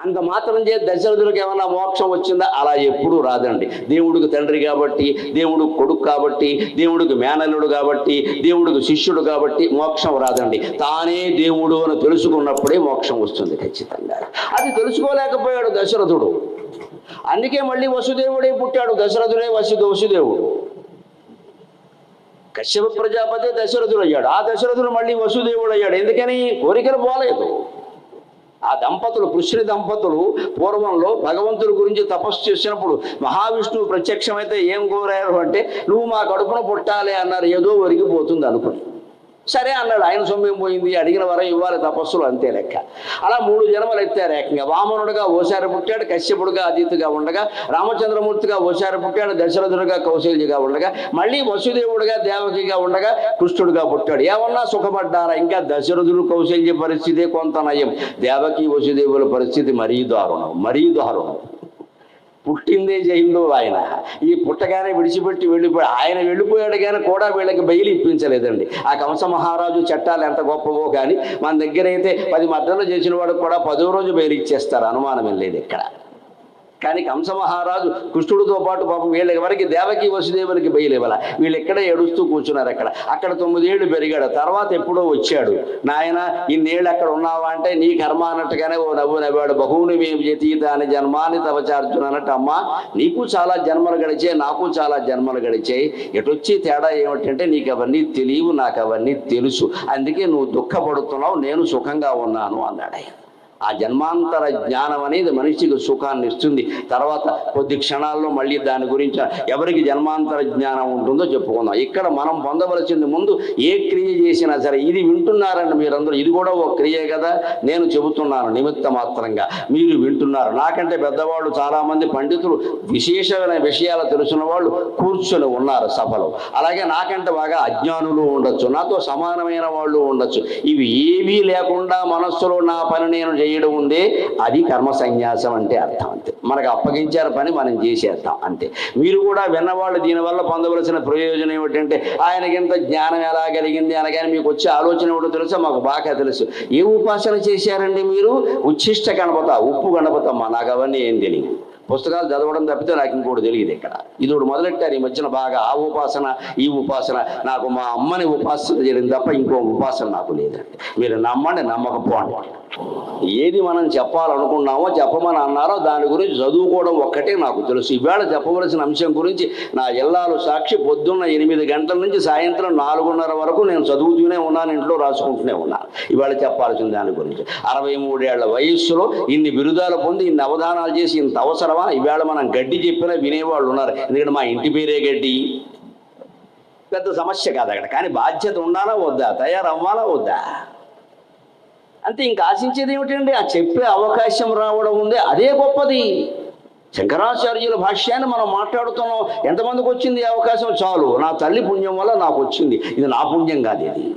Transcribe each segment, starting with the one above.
అంత మాత్రం చేసి దశరథులకు ఏమన్నా మోక్షం వచ్చిందా? అలా ఎప్పుడూ రాదండి. దేవుడికి తండ్రి కాబట్టి దేవుడికి కొడుకు కాబట్టి దేవుడికి మేనల్లుడు కాబట్టి దేవుడికి శిష్యుడు కాబట్టి మోక్షం రాదండి. తానే దేవుడు అని తెలుసుకున్నప్పుడే మోక్షం వస్తుంది ఖచ్చితంగా. అది తెలుసుకోలేకపోయాడు దశరథుడు. అందుకే మళ్ళీ వసుదేవుడే పుట్టాడు. దశరథుడే వసు వసుదేవుడు. కశ్యప ప్రజాపతి దశరథుడు అయ్యాడు ఆ దశరథుడు మళ్ళీ వసుదేవుడు అయ్యాడు ఎందుకని? కోరికలు పోలేదు. ఆ దంపతులు కృష్ణుని దంపతులు పూర్వంలో భగవంతుడి గురించి తపస్సు చేసినప్పుడు మహావిష్ణువు ప్రత్యక్షమైతే ఏం కోరారు అంటే నువ్వు మా కడుపున పుట్టాలి అన్నారు. ఏదో ఒరిగిపోతుంది అనుకుని సరే అన్నాడు ఆయన సొమ్మ్యం పోయింది అడిగిన వరం ఇవ్వాలి తపస్సులు అంతే లెక్క. అలా మూడు జన్మలు ఎత్తారు ఏకంగా. వామనుడుగా ఓసారి పుట్టాడు కశ్యపుడుగా అదితిగా ఉండగా రామచంద్రమూర్తిగా ఓసారి పుట్టాడు దశరథుడుగా కౌశల్యగా ఉండగా మళ్ళీ వసుదేవుడుగా దేవకిగా ఉండగా కృష్ణుడుగా పుట్టాడు. ఏమన్నా సుఖపడ్డారా? ఇంకా దశరథుడు కౌశల్య పరిస్థితి కొంత నయం. దేవకి వసుదేవుల పరిస్థితి మరీ దారుణం మరీ దారుణం. పుట్టిందే జైల్లో ఆయన. ఈ పుట్టగానే విడిచిపెట్టి వెళ్ళిపోయి ఆయన వెళ్ళిపోయాడు కానీ కూడా వీళ్ళకి బయలు ఇప్పించలేదండి. ఆ కంస మహారాజు చట్టాలు ఎంత గొప్పవో కానీ మన దగ్గర అయితే పది మద్దతులు చేసిన వాడికి కూడా పదో రోజు బయలు ఇచ్చేస్తారు. అనుమానం లేదు ఇక్కడ. కానీ కంసమహారాజు కృష్ణుడితో పాటు పాపం వీళ్ళ ఎవరికి దేవకి వసుదేవునికి బయలేవల వీళ్ళు ఎక్కడ ఏడుస్తూ కూర్చున్నారు అక్కడ. అక్కడ తొమ్మిదేళ్ళు పెరిగాడు. తర్వాత ఎప్పుడో వచ్చాడు. నాయన ఇన్నేళ్ళు అక్కడ ఉన్నావా అంటే నీ కర్మ అన్నట్టుగానే ఓ నవ్వు నవ్వాడు. బహువుని మేము జతీత అని జన్మాన్ని తవచార్జున అన్నట్టు అమ్మా నీకు చాలా జన్మలు గడిచాయి నాకు చాలా జన్మలు గడిచాయి. ఎటొచ్చి తేడా ఏమిటంటే నీకు అవన్నీ తెలియవు నాకు అవన్నీ తెలుసు. అందుకే నువ్వు దుఃఖపడుతున్నావు నేను సుఖంగా ఉన్నాను అన్నాడు ఆయన. ఆ జన్మాంతర జ్ఞానం అనేది మనిషికి సుఖాన్ని ఇస్తుంది. తర్వాత కొద్ది క్షణాల్లో మళ్ళీ దాని గురించి ఎవరికి జన్మాంతర జ్ఞానం ఉంటుందో చెప్పుకుందాం. ఇక్కడ మనం పొందవలసింది ముందు ఏ క్రియ చేసినా సరే ఇది వింటున్నారండి మీరందరూ ఇది కూడా ఒక క్రియే కదా నేను చెబుతున్నాను నిమిత్త మాత్రంగా. మీరు వింటున్నారు. నాకంటే పెద్దవాళ్ళు చాలామంది పండితులు విశేషమైన విషయాలు తెలుసున్న వాళ్ళు కూర్చొని ఉన్నారు సభలో. అలాగే నాకంటే బాగా అజ్ఞానులు ఉండొచ్చు. నాతో సమానమైన వాళ్ళు ఉండొచ్చు. ఇవి ఏవీ లేకుండా మనస్సులో నా పని నేను చేయడం ఉందే అది కర్మ సన్యాసం అంటే అర్థం అంతే. మనకు అప్పగించారు పని మనం చేసేద్దాం అంతే. మీరు కూడా విన్నవాళ్ళు దీనివల్ల పొందవలసిన ప్రయోజనం ఏమిటంటే ఆయనకి ఇంత జ్ఞానం ఎలా కలిగింది అనగానే మీకు వచ్చే ఆలోచన ఏమిటో తెలుసా? మాకు బాగా తెలుసు. ఏ ఉపాసన చేశారండి మీరు? ఉచ్ఛిష్ట గణపత ఉప్పు గణపతమ్మ. నాకు అవన్నీ ఏం తెలియదు పుస్తకాలు చదవడం తప్పితే నాకు ఇంకోటి తెలియదు ఇక్కడ. ఇది ఒకటి మొదలెట్టారు. ఈ మధ్యన బాగా ఆ ఉపాసన ఈ ఉపాసన. నాకు మా అమ్మని ఉపాసన చేయడం తప్ప ఇంకో ఉపాసన నాకు లేదండి. మీరు నమ్మండి నమ్మకపోండి. ఏది మనం చెప్పాలనుకున్నామో చెప్పమని అన్నారో దాని గురించి చదువుకోవడం ఒక్కటే నాకు తెలుసు. ఈవేళ చెప్పవలసిన అంశం గురించి నా ఇల్లాలు సాక్షి పొద్దున్న ఎనిమిది గంటల నుంచి సాయంత్రం నాలుగున్నర వరకు నేను చదువుతూనే ఉన్నాను ఇంట్లో రాసుకుంటూనే ఉన్నాను. ఇవాళ చెప్పాల్సిన దాని గురించి. అరవై మూడేళ్ళ వయస్సులో ఇన్ని బిరుదాలు పొంది ఇన్ని అవధానాలు చేసి ఇంత అవసరం అవసరమా ఈవేళ మనం గడ్డి చెప్పినా వినేవాళ్ళు ఉన్నారు. ఎందుకంటే మా ఇంటి పేరే గడ్డి. పెద్ద సమస్య కాదు అక్కడ. కానీ బాధ్యత ఉండాలా వద్దా? తయారవ్వాలా వద్దా? అంతే ఇంకా ఆశించేది ఏమిటండి? ఆ చెప్పే అవకాశం రావడం ఉంది. అదే గొప్పది. శంకరాచార్యుల భాష్యాన్ని మనం మాట్లాడుతున్నాం. ఎంతమందికి వచ్చింది అవకాశం? చాలు. నా తల్లి పుణ్యం వల్ల నాకు వచ్చింది. ఇది నా పుణ్యం కాదు ఇది.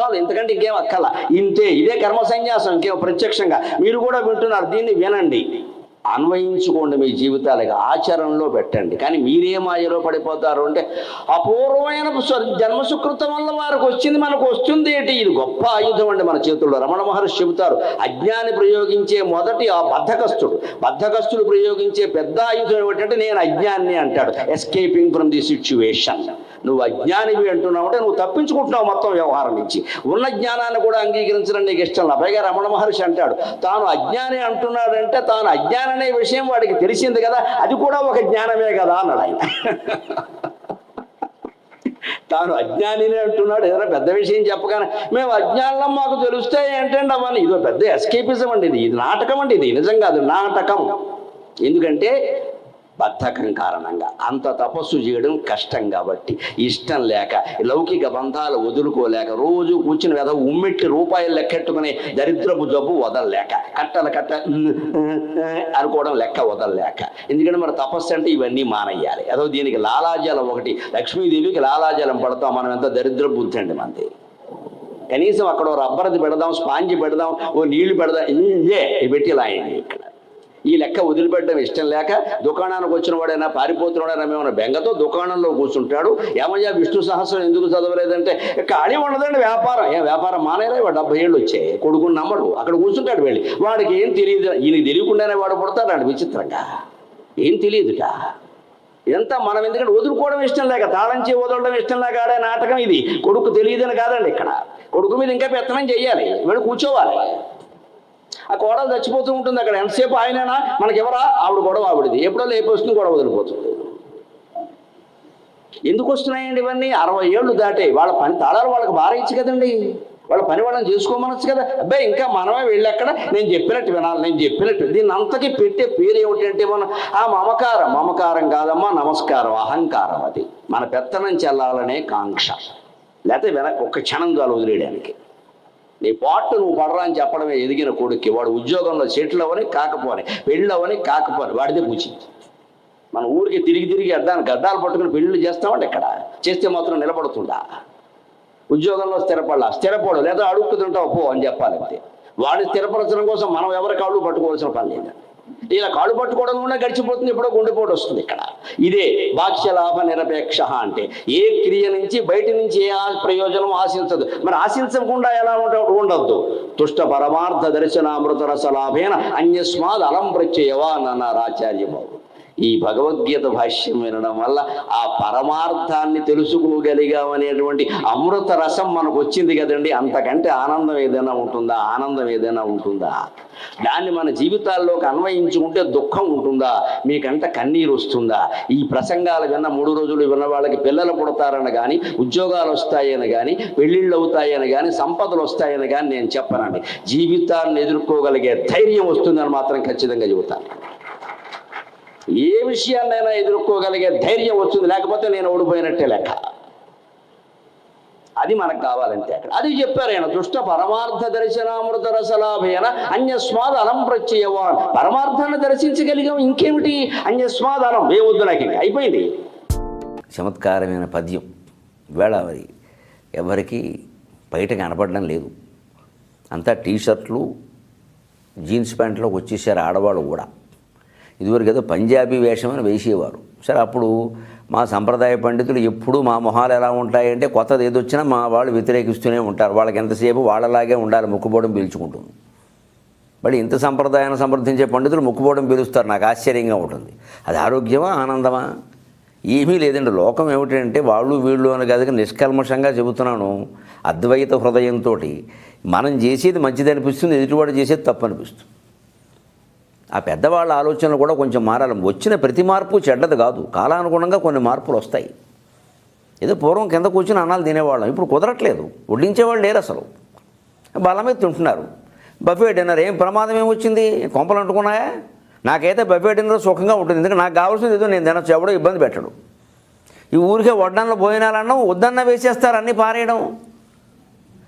చాలు. ఇంతకంటే ఇంకేం అక్కల ఇంతే. ఇదే కర్మ సన్యాసం. ఇంకేం ప్రత్యక్షంగా. మీరు కూడా వింటున్నారు. దీన్ని వినండి. అన్వయించుకోండి మీ జీవితాలకి ఆచరణలో పెట్టండి. కానీ మీరే మాయలో పడిపోతారు అంటే అపూర్వమైన జన్మసుకృతం వల్ల వారికి వచ్చింది మనకు వస్తుంది ఏంటి? ఇది గొప్ప ఆయుధం అండి మన చేతుల్లో. రమణ మహర్షి చెబుతారు అజ్ఞాని ప్రయోగించే మొదటి ఆ బద్ధకస్తుడు. బద్ధకస్తుడు ప్రయోగించే పెద్ద ఆయుధం ఏమిటంటే నేను అజ్ఞాన్ని అంటాడు. ఎస్కేపింగ్ ఫ్రమ్ ది సిచ్యువేషన్ నువ్వు అజ్ఞానివి అంటున్నావు అంటే నువ్వు తప్పించుకుంటున్నావు మొత్తం వ్యవహారం నుంచి. ఉన్న జ్ఞానాన్ని కూడా అంగీకరించడం నీకు ఇష్టం పైగా రమణ మహర్షి అంటాడు తాను అజ్ఞాని అంటున్నాడంటే తాను అజ్ఞానం అనే విషయం వాడికి తెలిసింది కదా అది కూడా ఒక జ్ఞానమే కదా అన్నాడు ఆయన. తాను అజ్ఞానిని అంటున్నాడు ఏదైనా పెద్ద విషయం చెప్పగానే మేము అజ్ఞానం మాకు తెలిస్తే ఏంటండి అవన్నీ ఇదో పెద్ద ఎస్కేపిజం అండి ఇది ఇది నాటకం అండి ఇది నిజం కాదు నాటకం. ఎందుకంటే బద్ధకం కారణంగా. అంత తపస్సు చేయడం కష్టం కాబట్టి ఇష్టం లేక లౌకిక బంధాలు వదులుకోలేక రోజు కూర్చుని వెద ఉమ్మెట్టి రూపాయలు లెక్కెట్టుకునే దరిద్రపు జబ్బు వదలలేక కట్టల కట్ట అనుకోవడం లెక్క వదలలేక. ఎందుకంటే మరి తపస్సు అంటే ఇవన్నీ మానయ్యాలి అదో దీనికి లాలాజలం ఒకటి లక్ష్మీదేవికి లాలాజలం పడతాం మనం ఎంత దరిద్ర బుద్ధి అండి మనది. కనీసం అక్కడ రబ్బర్ది పెడదాం స్పాంజ్ పెడదాం ఓ నీళ్ళు పెడదాం ఇదే పెట్టి లాయండి ఇక్కడ ఈ లెక్క వదిలిపెట్టడం ఇష్టం లేక దుకాణానికి వచ్చిన వాడైనా పారిపోతున్నాడైనా మేమన్నా బెంగతో దుకాణంలో కూర్చుంటాడు ఏమయ్యా విష్ణు సహస్రం ఎందుకు చదవలేదంటే ఖాళీ ఉండదండి వ్యాపారం. ఏ వ్యాపారం మానేలా వాడు డెబ్బై ఏళ్ళు వచ్చాయి కొడుకుని నమ్మడు అక్కడ కూర్చుంటాడు వెళ్ళి. వాడికి ఏం తెలియదు ఈయనకి తెలియకుండానే వాడు పుడతాడు విచిత్రంగా. ఏం తెలియదుట. ఇదంతా మనం ఎందుకంటే వదులుకోవడం ఇష్టం లేక తాళంచి వదలడం ఇష్టం లేక ఆడే నాటకం ఇది. కొడుకు తెలియదని కాదండి ఇక్కడ. కొడుకు మీద ఇంకా పెత్తనం చెయ్యాలి. వీడు కూర్చోవాలి. ఆ కోడలు చచ్చిపోతూ ఉంటుంది అక్కడ. ఎంతసేపు ఆయననా మనకెవరా ఆవిడ గొడవ ఆవిడది. ఎప్పుడో లేపొస్తుంది గొడవ వదిలిపోతుంది. ఎందుకు వస్తున్నాయండి ఇవన్నీ? అరవై ఏళ్ళు దాటాయి. వాళ్ళ పని తాళాలు వాళ్ళకి బారేయచ్చు కదండి. వాళ్ళ పని వాళ్ళని చేసుకోమనొచ్చు కదా. అబ్బాయి ఇంకా మనమే వెళ్ళక్కడ. నేను చెప్పినట్టు వినాలి నేను చెప్పినట్టు. దీన్ని అంతకి పెట్టే పేరు ఏమిటంటే మనం ఆ మమకారం. మమకారం కాదమ్మా నమస్కారం. అహంకారం అది. మన పెత్తనం చెల్లాలనే కాంక్ష. లేకపోతే వెనక ఒక్క క్షణం కాలు వదిలేయడానికి. నీ పాటు నువ్వు పడరా అని చెప్పడమే ఎదిగిన కొడుక్కి. వాడు ఉద్యోగంలో సెటిల్ అవని కాకపోని పెళ్ళి అవని కాకపోని వాడిదే పూచి మన ఊరికి తిరిగి తిరిగి అడ్డాను గద్దాలు పట్టుకుని పెళ్ళిళ్ళు చేస్తామండి ఇక్కడ. చేస్తే మాత్రం నిలబడుతుందా ఉద్యోగంలో స్థిరపడాల. స్థిరపడు లేదా అడుగుతుంటావు తింటావు పో అని చెప్పాలి అంతే వాడిని స్థిరపరచడం కోసం మనం ఎవరి కాళ్ళు పట్టుకోవాల్సిన పని లేదండి ఇలా కాళ్ళు పట్టుకోవడం కూడా గడిచిపోతుంది ఎప్పుడో గుండెపోటు వస్తుంది ఇక్కడ. ఇదే బాక్ష్య లాభ నిరపేక్ష అంటే ఏ క్రియ నుంచి బయట నుంచి ఏ ఆ- ప్రయోజనం ఆశించదు. మరి ఆశించకుండా ఎలా ఉండ ఉండద్దు. తుష్ట పరమార్థ దర్శనామృత రస లాభేన అన్యస్మాద్ అలం ప్రత్యయవా అన్నారు ఆచార్య బాబు ఈ భగవద్గీత భాష్యం వినడం వల్ల ఆ పరమార్థాన్ని తెలుసుకోగలిగామనేటువంటి అమృత రసం మనకు వచ్చింది కదండి. అంతకంటే ఆనందం ఏదైనా ఉంటుందా? ఆనందం ఏదైనా ఉంటుందా? దాన్ని మన జీవితాల్లోకి అన్వయించుకుంటే దుఃఖం ఉంటుందా? మీకంట కన్నీరు వస్తుందా? ఈ ప్రసంగాలు విన్న మూడు రోజులు విన్న వాళ్ళకి పిల్లలు పుడతారని కానీ ఉద్యోగాలు వస్తాయని కానీ పెళ్ళిళ్ళు అవుతాయని కానీ సంపదలు వస్తాయని కానీ నేను చెప్పనండి. జీవితాన్ని ఎదుర్కోగలిగే ధైర్యం వస్తుందని మాత్రం ఖచ్చితంగా చెబుతాను. ఏ విషయాన్నైనా ఎదుర్కోగలిగే ధైర్యం వచ్చింది లేకపోతే నేను ఓడిపోయినట్టే లెక్క. అది మనకు కావాలంటే అక్కడ. అది చెప్పారు ఆయన దుష్ట పరమార్థ దర్శనామృత రసలాభేన అన్యస్మాద్ అలం ప్రత్యయవాన్. పరమార్థాన్ని దర్శించగలిగాం ఇంకేమిటి? అన్యస్మాద్ అలం ఏమొద్దు నాకు అయిపోయింది. చమత్కారమైన పద్యం. వేళ మరి ఎవరికి బయట కనపడడం లేదు. అంతా టీ షర్ట్లు జీన్స్ ప్యాంట్లోకి వచ్చేసారు ఆడవాళ్ళు కూడా. ఇదివరకు ఏదో పంజాబీ వేషం అని వేసేవారు. సరే అప్పుడు మా సంప్రదాయ పండితులు ఎప్పుడూ మా మొహాలు ఎలా ఉంటాయంటే కొత్తది ఏది వచ్చినా మా వాళ్ళు వ్యతిరేకిస్తూనే ఉంటారు. వాళ్ళకి ఎంతసేపు వాళ్ళలాగే ఉండాలి ముక్కుపోవడం పీల్చుకుంటుంది మళ్ళీ ఇంత సంప్రదాయాన్ని సమర్థించే పండితులు ముక్కుపోవడం పీలుస్తారు. నాకు ఆశ్చర్యంగా ఉంటుంది. అది ఆరోగ్యమా ఆనందమా? ఏమీ లేదండి. లోకం ఏమిటంటే వాళ్ళు వీళ్ళు అని కాదు నిష్కల్మషంగా చెబుతున్నాను. అద్వైత హృదయంతో మనం చేసేది మంచిది అనిపిస్తుంది ఎదుటివాడు చేసేది తప్పు అనిపిస్తుంది ఆ పెద్దవాళ్ళ ఆలోచనలు కూడా కొంచెం మారాలి. వచ్చిన ప్రతి మార్పు చెడ్డది కాదు. కాలానుగుణంగా కొన్ని మార్పులు వస్తాయి. ఏదో పూర్వం కింద కూర్చుని అన్నాలు తినేవాళ్ళం. ఇప్పుడు కుదరట్లేదు. వడ్డించేవాళ్ళు లేరు అసలు. బలమే తింటున్నారు. బఫే డిన్నర్ ఏం ప్రమాదం ఏమొచ్చింది కొంపలు అంటుకున్నాయా? నాకైతే బఫే డిన్నర్ సుఖంగా ఉంటుంది. ఎందుకంటే నాకు కావాల్సింది ఏదో నేను తినచ్చు. ఎవడో ఇబ్బంది పెట్టడు. ఈ ఊరికే వడ్డాన్లో భోజనాలన్నా వద్దన్న వేసేస్తారు అన్నీ పారేయడం.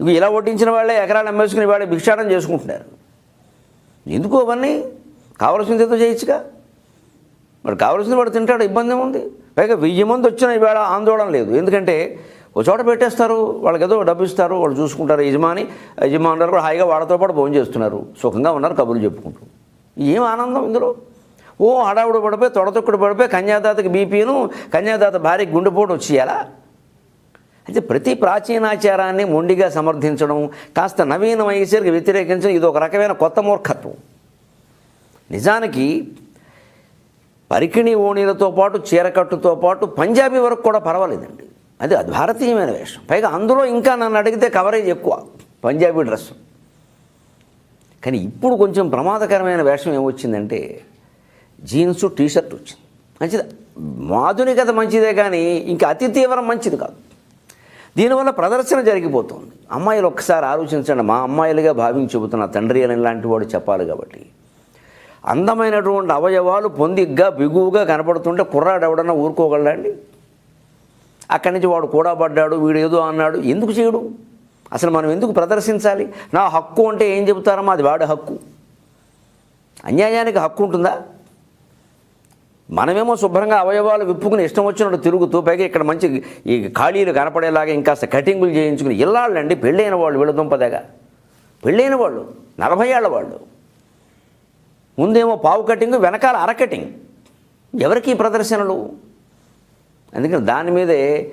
ఇవి ఇలా వడ్డించిన వాళ్ళే ఎకరాలు అమ్మేసుకుని వాళ్ళే భిక్షాటం చేసుకుంటున్నారు. ఎందుకు అవన్నీ? కావలసింది ఏదో చేయొచ్చుగా మరి కావలసింది వాడు తింటాడు ఇబ్బంది ఏముంది? పైగా వెయ్యి మంది వచ్చిన ఇవాళ ఆందోళన లేదు. ఎందుకంటే ఒక చోట పెట్టేస్తారు వాళ్ళకి ఏదో డబ్బు ఇస్తారు వాళ్ళు చూసుకుంటారు యజమాని యజమానులు కూడా హాయిగా వాళ్ళతో పాటు భోజనం చేస్తున్నారు. సుఖంగా ఉన్నారు కబుర్లు చెప్పుకుంటూ. ఏం ఆనందం ఇందులో? ఓ హడావుడు పడిపోయి తొడతొక్కుడు పడిపోయి కన్యాదాతకి బీపీను కన్యాదాత భార్యకి గుండెపోటు వచ్చేయాలా? అయితే ప్రతి ప్రాచీనాచారాన్ని మొండిగా సమర్థించడం కాస్త నవీన వయసుకి వ్యతిరేకించడం ఇది ఒక రకమైన కొత్త మూర్ఖత్వం. నిజానికి పరికిణి ఓణీలతో పాటు చీరకట్టుతో పాటు పంజాబీ వరకు కూడా పర్వాలేదండి. అది అది భారతీయమైన వేషం. పైగా అందులో ఇంకా నన్ను అడిగితే కవరేజ్ ఎక్కువ పంజాబీ డ్రెస్. కానీ ఇప్పుడు కొంచెం ప్రమాదకరమైన వేషం ఏమొచ్చిందంటే జీన్స్ టీ షర్ట్ వచ్చింది. మంచిది? ఆధునికత మంచిదే కానీ ఇంకా అతి తీవ్రం మంచిది కాదు. దీనివల్ల ప్రదర్శన జరిగిపోతుంది. అమ్మాయిలు ఒక్కసారి ఆలోచించండి మా అమ్మాయిలుగా భావించి చెబుతున్న తండ్రి అని ఇలాంటి వాడు చెప్పాలి కాబట్టి. అందమైనటువంటి అవయవాలు పొందిగ్గా బిగువుగా కనపడుతుంటే కుర్రాడు ఎవడన్నా ఊరుకోగలండి అక్కడి నుంచి వాడు కూడా పడ్డాడు వీడు ఏదో అన్నాడు ఎందుకు చేయడు? అసలు మనం ఎందుకు ప్రదర్శించాలి? నా హక్కు అంటే ఏం చెబుతారమ్మా? అది వాడి హక్కు. అన్యాయానికి హక్కు ఉంటుందా? మనమేమో శుభ్రంగా అవయవాలు విప్పుకుని ఇష్టం వచ్చినట్టు తిరుగుతూ పైగా ఇక్కడ మంచి ఈ ఖాళీలు కనపడేలాగా ఇంకా కటింగులు చేయించుకుని ఇల్లాళ్ళండి పెళ్ళైన వాళ్ళు వీళ్ళ దుంపదగా. పెళ్ళైన వాళ్ళు నలభై ఏళ్ళ వాళ్ళు. ముందేమో పావు కటింగ్ వెనకాల అర కటింగ్. ఎవరికి ప్రదర్శనలు? అందుకని దాని మీదే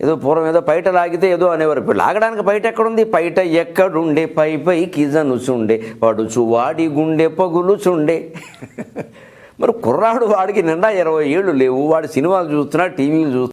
ఏదో పూర్వం ఏదో పైట లాగితే ఏదో అనేవారు. ఇప్పుడు లాగడానికి పైట ఎక్కడుంది? పైట ఎక్కడుండే? పై పై కిజనుచుండే పడుచు వాడి గుండె పగులుచుండే. మరి కుర్రాడు వాడికి నిండా ఇరవై ఏళ్ళు లేవు. వాడు సినిమాలు చూస్తున్నా టీవీలు చూస్తున్నా.